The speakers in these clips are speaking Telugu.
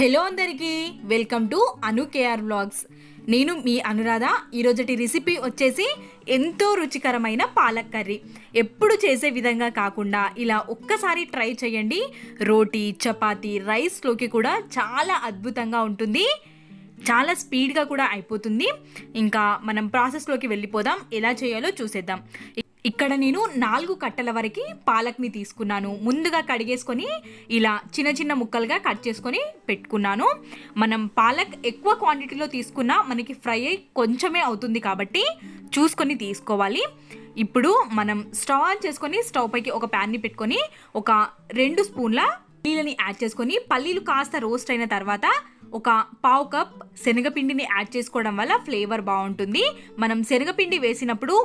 హలో అందరికీ welcome to Anu KR blogs. నేను మీ అనురాధ. ఈరోజుటి రెసిపీ వచ్చేసి ఎంతో రుచికరమైన పాలక్ కర్రీ. ఎప్పుడు చేసే విధంగా కాకుండా ఇలా ఒక్కసారి ట్రై చేయండి. రోటీ చపాతీ రైస్లోకి కూడా చాలా అద్భుతంగా ఉంటుంది. చాలా స్పీడ్గా కూడా అయిపోతుంది. ఇంకా మనం ప్రాసెస్లోకి వెళ్ళిపోదాం. ఎలా చేయాలో చూసేద్దాం. ఇక్కడ నేను నాలుగు కట్టల వరకు పాలక్ని తీసుకున్నాను. ముందుగా కడిగేసుకొని ఇలా చిన్న చిన్న ముక్కలుగా కట్ చేసుకొని పెట్టుకున్నాను. మనం పాలక్ ఎక్కువ క్వాంటిటీలో తీసుకున్నా మనకి ఫ్రై అయి కొంచెమే అవుతుంది కాబట్టి చూసుకొని తీసుకోవాలి. ఇప్పుడు మనం స్టవ్ ఆన్ చేసుకొని స్టవ్ పైకి ఒక ప్యాన్ని పెట్టుకొని ఒక రెండు స్పూన్ల నీళ్ళని యాడ్ చేసుకొని పల్లీలు కాస్త రోస్ట్ అయిన తర్వాత ఒక పావు కప్ శనగపిండిని యాడ్ చేసుకోవడం వల్ల ఫ్లేవర్ బాగుంటుంది. మనం శనగపిండి వేసినప్పుడు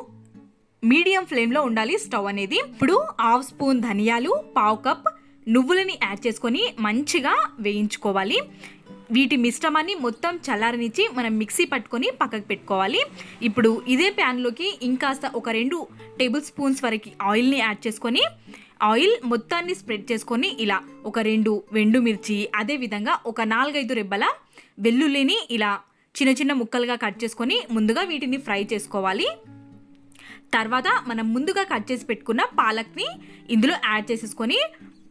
మీడియం ఫ్లేమ్లో ఉండాలి స్టవ్ అనేది. ఇప్పుడు హాఫ్ స్పూన్ ధనియాలు పావు కప్ నువ్వులని యాడ్ చేసుకొని మంచిగా వేయించుకోవాలి. వీటి మిశ్రమాన్ని మొత్తం చల్లారనిచ్చి మనం మిక్సీ పట్టుకొని పక్కకు పెట్టుకోవాలి. ఇప్పుడు ఇదే ప్యాన్లోకి ఇంకాస్త ఒక రెండు టేబుల్ స్పూన్స్ వరకు ఆయిల్ని యాడ్ చేసుకొని ఆయిల్ మొత్తాన్ని స్ప్రెడ్ చేసుకొని ఇలా ఒక రెండు వెండు మిర్చి అదేవిధంగా ఒక నాలుగైదు రెబ్బల వెల్లుల్లిని ఇలా చిన్న చిన్న ముక్కలుగా కట్ చేసుకొని ముందుగా వీటిని ఫ్రై చేసుకోవాలి. తర్వాత మనం ముందుగా కట్ చేసి పెట్టుకున్న పాలక్ని ఇందులో యాడ్ చేసేసుకొని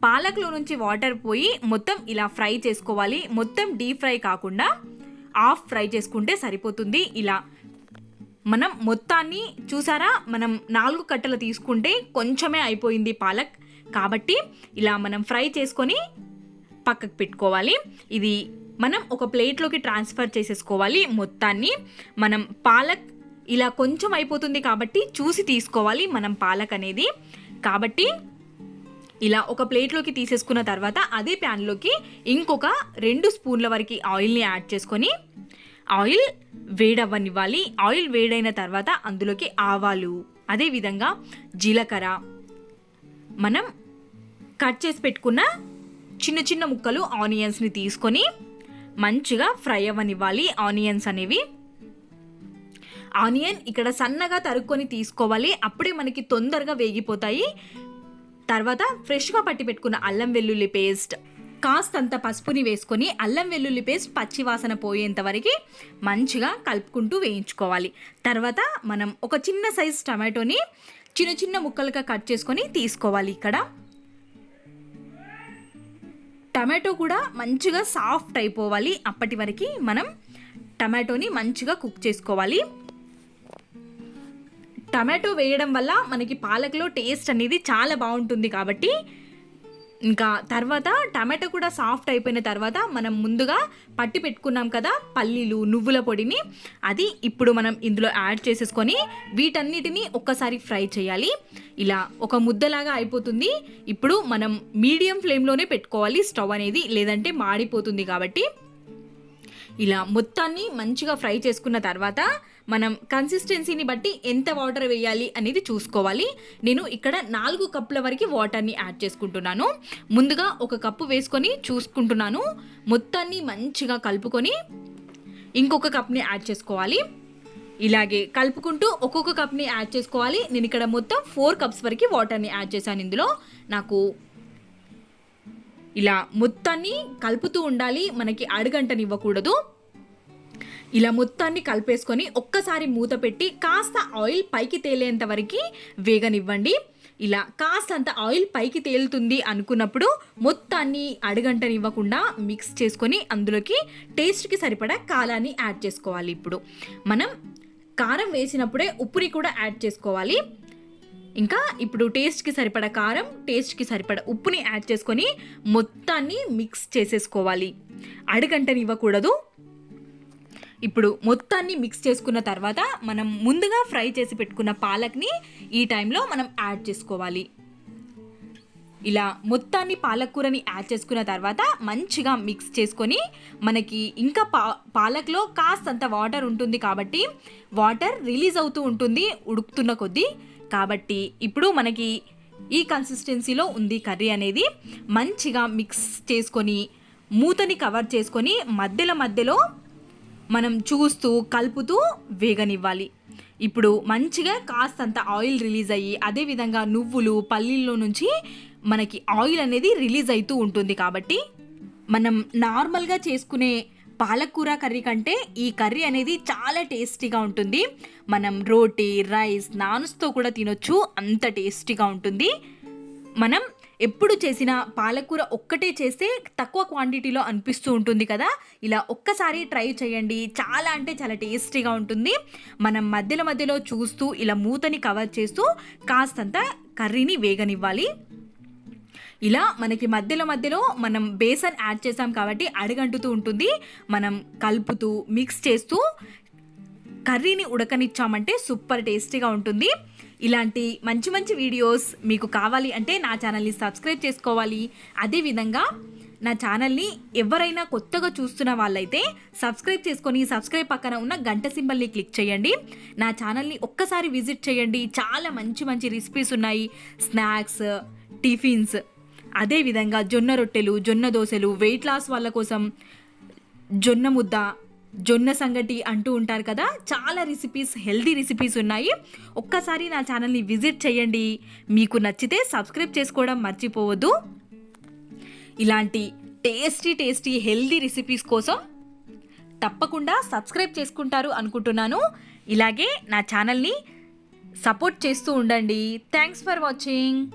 పాలక్లో నుంచి వాటర్ పోయి మొత్తం ఇలా ఫ్రై చేసుకోవాలి. మొత్తం డీప్ ఫ్రై కాకుండా ఆఫ్ ఫ్రై చేసుకుంటే సరిపోతుంది ఇలా. మనం మొత్తాన్ని చూసారా? మనం నాలుగు కట్టలు తీసుకుంటే కొంచెమే అయిపోయింది పాలక్. కాబట్టి ఇలా మనం ఫ్రై చేసుకొని పక్కకు పెట్టుకోవాలి. ఇది మనం ఒక ప్లేట్లోకి ట్రాన్స్ఫర్ చేసేసుకోవాలి మొత్తాన్ని. మనం పాలక్ ఇలా కొంచెం అయిపోతుంది కాబట్టి చూసి తీసుకోవాలి మనం పాలక్ అనేది. కాబట్టి ఇలా ఒక ప్లేట్లోకి తీసేసుకున్న తర్వాత అదే ప్యాన్లోకి ఇంకొక రెండు స్పూన్ల వరకు ఆయిల్ని యాడ్ చేసుకొని ఆయిల్ వేడవ్వనివ్వాలి. ఆయిల్ వేడైన తర్వాత అందులోకి ఆవాలు అదేవిధంగా జీలకర్ర. మనం కట్ చేసి పెట్టుకున్న చిన్న చిన్న ముక్కలు ఆనియన్స్ని తీసుకొని మంచిగా ఫ్రై అవ్వనివ్వాలి. ఆనియన్స్ అనేవి ఆనియన్ ఇక్కడ సన్నగా తరుక్కొని తీసుకోవాలి. అప్పుడే మనకి తొందరగా వేగిపోతాయి. తర్వాత ఫ్రెష్గా పట్టి పెట్టుకున్న అల్లం వెల్లుల్లి పేస్ట్. కాస్తంత పసుపుని వేసుకొని అల్లం వెల్లుల్లి పేస్ట్ పచ్చివాసన పోయేంత వరకు మంచిగా కలుపుకుంటూ వేయించుకోవాలి. తర్వాత మనం ఒక చిన్న సైజ్ టమాటోని చిన్న చిన్న ముక్కలుగా కట్ చేసుకొని తీసుకోవాలి ఇక్కడ. టమాటో కూడా మంచిగా సాఫ్ట్ అయిపోవాలి. అప్పటి వరకు మనం టమాటోని మంచిగా కుక్ చేసుకోవాలి. టమాటో వేయడం వల్ల మనకి పాలకలో టేస్ట్ అనేది చాలా బాగుంటుంది కాబట్టి ఇంకా తర్వాత టమాటో కూడా సాఫ్ట్ అయిపోయిన తర్వాత మనం ముందుగా పట్టి పెట్టుకున్నాం కదా పల్లీలు నువ్వుల పొడిని. అది ఇప్పుడు మనం ఇందులో యాడ్ చేసేసుకొని వీటన్నిటిని ఒక్కసారి ఫ్రై చేయాలి. ఇలా ఒక ముద్దలాగా అయిపోతుంది. ఇప్పుడు మనం మీడియం ఫ్లేమ్లోనే పెట్టుకోవాలి. స్టవ్ అనేది లేదంటే మాడిపోతుంది కాబట్టి. ఇలా మొత్తాన్ని మంచిగా ఫ్రై చేసుకున్న తర్వాత మనం కన్సిస్టెన్సీని బట్టి ఎంత వాటర్ వేయాలి అనేది చూసుకోవాలి. నేను ఇక్కడ నాలుగు కప్పుల వరకు వాటర్ని యాడ్ చేసుకుంటున్నాను. ముందుగా ఒక కప్పు వేసుకొని చూసుకుంటున్నాను. మొత్తాన్ని మంచిగా కలుపుకొని ఇంకొక కప్ని యాడ్ చేసుకోవాలి. ఇలాగే కలుపుకుంటూ ఒక్కొక్క కప్ని యాడ్ చేసుకోవాలి. నేను ఇక్కడ మొత్తం ఫోర్ కప్స్ వరకు వాటర్ని యాడ్ చేశాను ఇందులో. నాకు ఇలా మొత్తాన్ని కలుపుతూ ఉండాలి. మనకి అడుగంటనివ్వకూడదు. ఇలా మొత్తాన్ని కలిపేసుకొని ఒక్కసారి మూత పెట్టి కాస్త ఆయిల్ పైకి తేలేంత వరకు వేగనివ్వండి. ఇలా కాస్తంత ఆయిల్ పైకి తేలుతుంది అనుకున్నప్పుడు మొత్తాన్ని అడుగంటనివ్వకుండా మిక్స్ చేసుకొని అందులోకి టేస్ట్కి సరిపడా కాలాన్ని యాడ్ చేసుకోవాలి ఇప్పుడు. మనం కారం వేసినప్పుడే ఉప్పుని కూడా యాడ్ చేసుకోవాలి. ఇంకా ఇప్పుడు టేస్ట్కి సరిపడ కారం టేస్ట్కి సరిపడ ఉప్పుని యాడ్ చేసుకొని మొత్తాన్ని మిక్స్ చేసేసుకోవాలి. అడుగంటనివ్వకూడదు. ఇప్పుడు మొత్తాన్ని మిక్స్ చేసుకున్న తర్వాత మనం ముందుగా ఫ్రై చేసి పెట్టుకున్న పాలక్ని ఈ టైంలో మనం యాడ్ చేసుకోవాలి. ఇలా మొత్తాన్ని పాలకూరని యాడ్ చేసుకున్న తర్వాత మంచిగా మిక్స్ చేసుకొని మనకి ఇంకా పా పాలక్లో కాస్తంత వాటర్ ఉంటుంది కాబట్టి వాటర్ రిలీజ్ అవుతూ ఉంటుంది ఉడుకుతున్న కొద్దీ. కాబట్టి ఇప్పుడు మనకి ఈ కన్సిస్టెన్సీలో ఉంది కర్రీ అనేది. మంచిగా మిక్స్ చేసుకొని మూతని కవర్ చేసుకొని మధ్యలో మధ్యలో మనం చూస్తూ కలుపుతూ వేగనివ్వాలి. ఇప్పుడు మంచిగా కాస్తంత ఆయిల్ రిలీజ్ అయ్యి అదేవిధంగా నువ్వులు పల్లీల్లో నుంచి మనకి ఆయిల్ అనేది రిలీజ్ అవుతూ ఉంటుంది కాబట్టి మనం నార్మల్గా చేసుకునే పాలకూర కర్రీ కంటే ఈ కర్రీ అనేది చాలా టేస్టీగా ఉంటుంది. మనం రోటీ రైస్ నాన్స్తో కూడా తినొచ్చు అంత టేస్టీగా ఉంటుంది. మనం ఎప్పుడు చేసిన పాలకూర ఒక్కటే చేస్తే తక్కువ క్వాంటిటీలో అనిపిస్తూ ఉంటుంది కదా. ఇలా ఒక్కసారి ట్రై చేయండి. చాలా అంటే చాలా టేస్టీగా ఉంటుంది. మనం మధ్యలో మధ్యలో చూస్తూ ఇలా మూతని కవర్ చేస్తూ కాస్తంత కర్రీని వేగనివ్వాలి. ఇలా మనకి మధ్యలో మధ్యలో మనం బేసన్ యాడ్ చేసాం కాబట్టి అడుగంటుతూ ఉంటుంది. మనం కలుపుతూ మిక్స్ చేస్తూ కర్రీని ఉడకనిచ్చామంటే సూపర్ టేస్టీగా ఉంటుంది. ఇలాంటి మంచి మంచి వీడియోస్ మీకు కావాలి అంటే నా ఛానల్ని సబ్స్క్రైబ్ చేసుకోవాలి. అదేవిధంగా నా ఛానల్ని ఎవరైనా కొత్తగా చూస్తున్న వాళ్ళైతే సబ్స్క్రైబ్ చేసుకొని సబ్స్క్రైబ్ పక్కన ఉన్న గంట సింబల్ని క్లిక్ చేయండి. నా ఛానల్ని ఒక్కసారి విజిట్ చేయండి. చాలా మంచి మంచి రెసిపీస్ ఉన్నాయి. స్నాక్స్ టిఫిన్స్ అదేవిధంగా జొన్న రొట్టెలు జొన్న దోశలు వెయిట్ లాస్ వాళ్ళ కోసం జొన్న ముద్ద జొన్న సంగటి అంటూ ఉంటారు కదా చాలా రెసిపీస్ హెల్దీ రెసిపీస్ ఉన్నాయి. ఒక్కసారి నా ఛానల్ని విజిట్ చేయండి. మీకు నచ్చితే సబ్స్క్రైబ్ చేసుకోవడం మర్చిపోవద్దు. ఇలాంటి టేస్టీ టేస్టీ హెల్దీ రెసిపీస్ కోసం తప్పకుండా సబ్స్క్రైబ్ చేసుకుంటారు అనుకుంటున్నాను. ఇలాగే నా ఛానల్ని సపోర్ట్ చేస్తూ ఉండండి. Thanks for watching